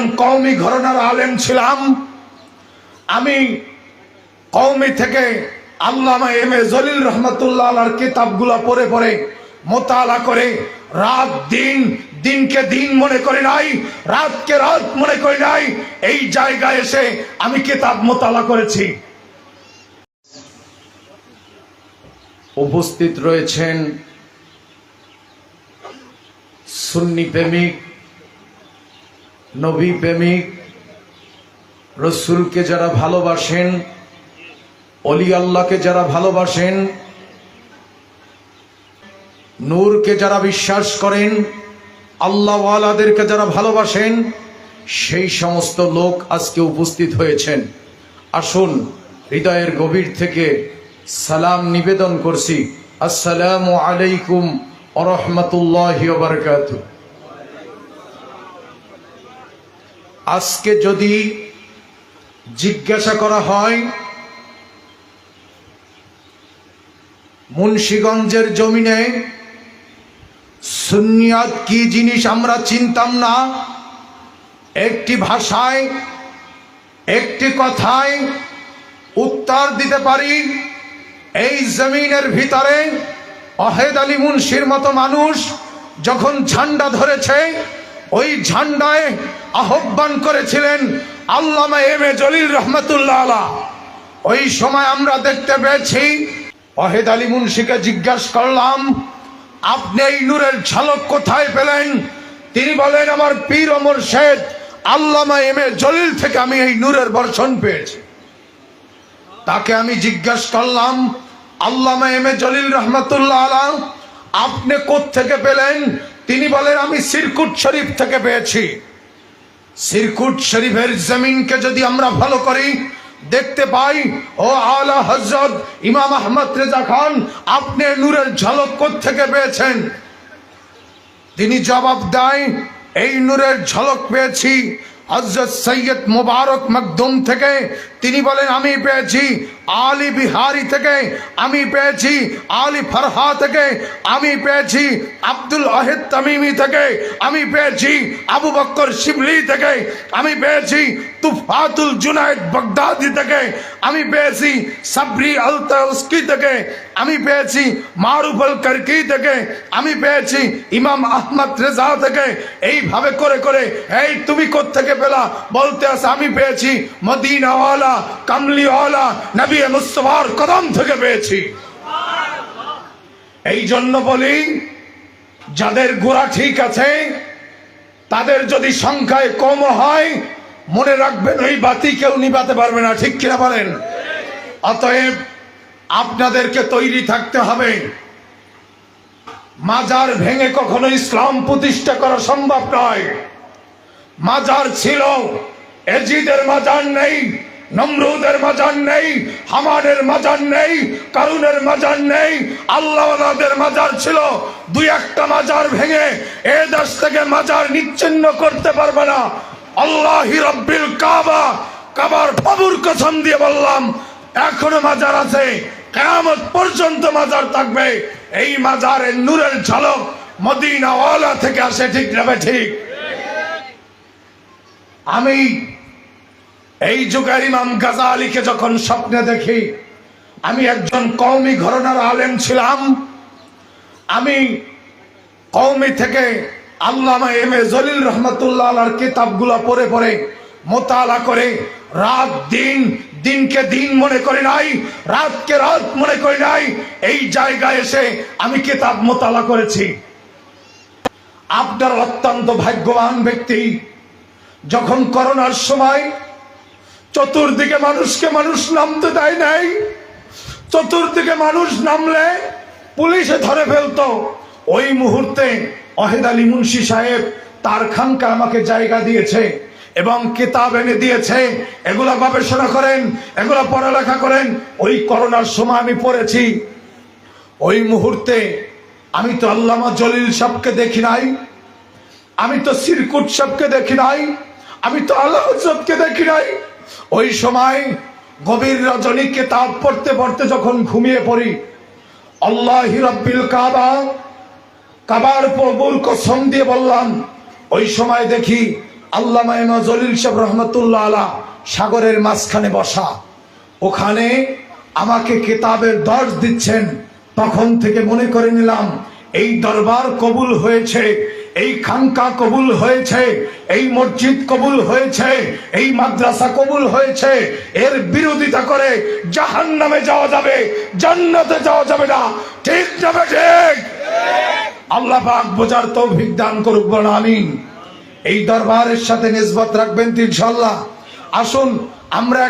একজন কওমি ঘরনার আলেম ছিলাম, আমি কওমি থেকে আল্লামা এম এ জলিল রহমতুল্লাহ আলার কিতাবগুলো পড়ে পড়ে মোতালা করে রাত দিন, দিনকে দিন মনে করি নাই, রাতকে রাত মনে করি নাই, এই জায়গায় এসে আমি কিতাব মোতালা করেছি। উপস্থিত রয়েছেন সুন্নি প্রেমিক নবী প্রেমিক, রসুলকে যারা ভালোবাসেন, অলি আল্লাহকে যারা ভালোবাসেন, নূরকে যারা বিশ্বাস করেন, আল্লাহওয়ালাদেরকে যারা ভালোবাসেন, সেই সমস্ত লোক আজকে উপস্থিত হয়েছেন। আসুন, হৃদয়ের গভীর থেকে সালাম নিবেদন করছি। আসসালামু আলাইকুম আরহামতুল্লাহ আজকে যদি জিজ্ঞাসা করা হয়, মুন্সীগঞ্জের জমিনে সুনিয়াত কি জিনিস আমরা চিনতাম না? একটি ভাষায়, একটি কথায় উত্তর দিতে পারি, এই জমিনের ভিতরে অহেদ আলী মুন্সির মতো মানুষ যখন ঝান্ডা ধরেছে ওই ঝান্ডায় আহ্বান করেছিলেন আল্লামা এম এ জলিল রহমতুল্লাহ ওই সময় আমরা দেখতে পেয়েছি অহেদ আলী মুন্সিকে জিজ্ঞাসা করলাম, আপনি এই নূরের ঝালক কোথায় পেলেন? তিনি বলেন, আমার পীর অমর শেখ আল্লামা এম এ জলিল থেকে আমি এই নূরের বর্ষণ পেয়েছি। তাকে আমি জিজ্ঞাসা করলাম, আল্লামা এম এ জলিল রহমতুল্লাহ আলা, আপনি থেকে পেলেন? তিনি বলেন, আমি সিরকুট শরীফ থেকে পেয়েছি। সিরকুট শরীফের জমিনকে যদি আমরা ভালো করি, দেখতে পাই, ও আলা হজরত ইমাম আহমদ রেজা খান, আপনি নূরের ঝলক থেকে পেয়েছেন? তিনি জবাব দেয়, এই নূরের ঝলক পেয়েছি হজরত সৈয়দ মুবারক মকদুম থেকে তিনি বলেন, আমি পেয়েছি আলী বিহারি থেকে, আমি পেয়েছি আলী ফরহা থেকে, আমি পেয়েছি আব্দুল আহেদ তামিমি থেকে, আমি পেয়েছি আবু বক্কর শিবলি থেকে, আমি পেয়েছি তুফাতুল জুনায়দ বগদাদি থেকে, আমি পেয়েছি সাবরি আল তাউসকি থেকে আমি পেয়েছি মারুফ আল কারকি থেকে, আমি পেয়েছি ইমাম আহমদ রেজা থেকে। এইভাবে করে করে, এই তুমি থেকে পেলা? বলতে আছে, আমি পেয়েছি মদিনাওয়ালা, কামলিওয়ালা, নবী মুস্তফার কদম থেকে পেয়েছি। এই জন্য বলি, যাদের গোড়া ঠিক আছে, তাদের যদি সংখ্যায় কম হয়, মনে রাখবেন ওই বাতি কেউ নিবাতে পারবে না, ঠিক কিনা বলেন? অতএব আপনাদেরকে তৈরি থাকতে হবে। মাজার ভেঙে কখনো ইসলাম প্রতিষ্ঠা করা সম্ভব নয়। মাজার ছিল, এজিদের মাজার নেই, নমরুদের মাজার নেই হামানের মাজার নেই, কারুনের মাজার নেই আল্লাহদের মাজার ছিল। দুই একটা মাজার ভেঙে এ দেশ থেকে মাজার নিচ্ছিন্ন করতে পারবে না। আল্লাহ কাবা, কাবার বাবুর কসম দিয়ে বললাম, এখনও মাজার আছে। কেমন পর্যন্ত মাজার থাকবে। এই মাজারের নূরের ঝলক মদিনাওয়ালা থেকে আসে, ঠিক নেবে ঠিক? আমি এই যুগের ইমাম গাজালিকে যখন স্বপ্নে দেখি, আমি একজন কওমি ঘরনার আলেম ছিলাম। আমি কওমি থেকে আল্লামা এম এ জলিল রহমতুল্লাহ কিতাবগুলো পড়ে পড়ে মোতালা করে রাত দিন, দিনকে দিন মনে করে নাই, রাতকে রাত মনে করে নাই, এই জায়গায় এসে আমি কিতাব মোতালা করেছি। আপনার অত্যন্ত ভাগ্যবান ব্যক্তি, যখন করোনার সময় চতুর্দিকে মানুষকে মানুষ নামতে দেয় নাই, চতুর্দিকে মানুষ নামলে পুলিশে ধরে ফেলতো। ওই মুহূর্তে অহেদ আলী মুন্সি সাহেব তার খানকা আমাকে জায়গা দিয়েছে। এবং কিতাব এনে দিয়েছে, এগুলা গবেষণা করেন, এগুলা পড়ালেখা করেন। ওই করোনার সময় আমি পড়েছি। ওই মুহূর্তে আমি তো আল্লামা জলিল সাহকে দেখি নাই। আমি তো সিরকুট সাহকে দেখি নাই। আমি তো আল্লাহ সাহকে দেখি নাই। ওই সময় গভীর রজনী কেতাব পড়তে পড়তে যখন ঘুমিয়ে পড়ি, আল্লাহ রব্বিল কাবা, কাবার প্রভুর কসম দিয়ে বললাম, ওই সময় দেখি ইমাম জলিল সাহেব রহমতুল্লাহ আলা সাগরের মাঝখানে বসা। ওখানে আমাকে কিতাবের দর্শ দিচ্ছেন। তখন থেকে মনে করে নিলাম, এই দরবার কবুল হয়েছে, এই খানকা কবুল হয়েছে, এই মসজিদ কবুল হয়েছে, এই মাদ্রাসা কবুল হয়েছে। এর বিরোধিতা করে জাহান নামে যাওয়া যাবে, জান্নাতে যাওয়া যাবে না। ঠিক যাবে ঠিক? আল্লাহ বোঝার তৌফিক দান করুক বলেন, আমিন। এই দরবারের সাথে নিসবত রাখবেন ইনশাল্লাহ আসুন আমরা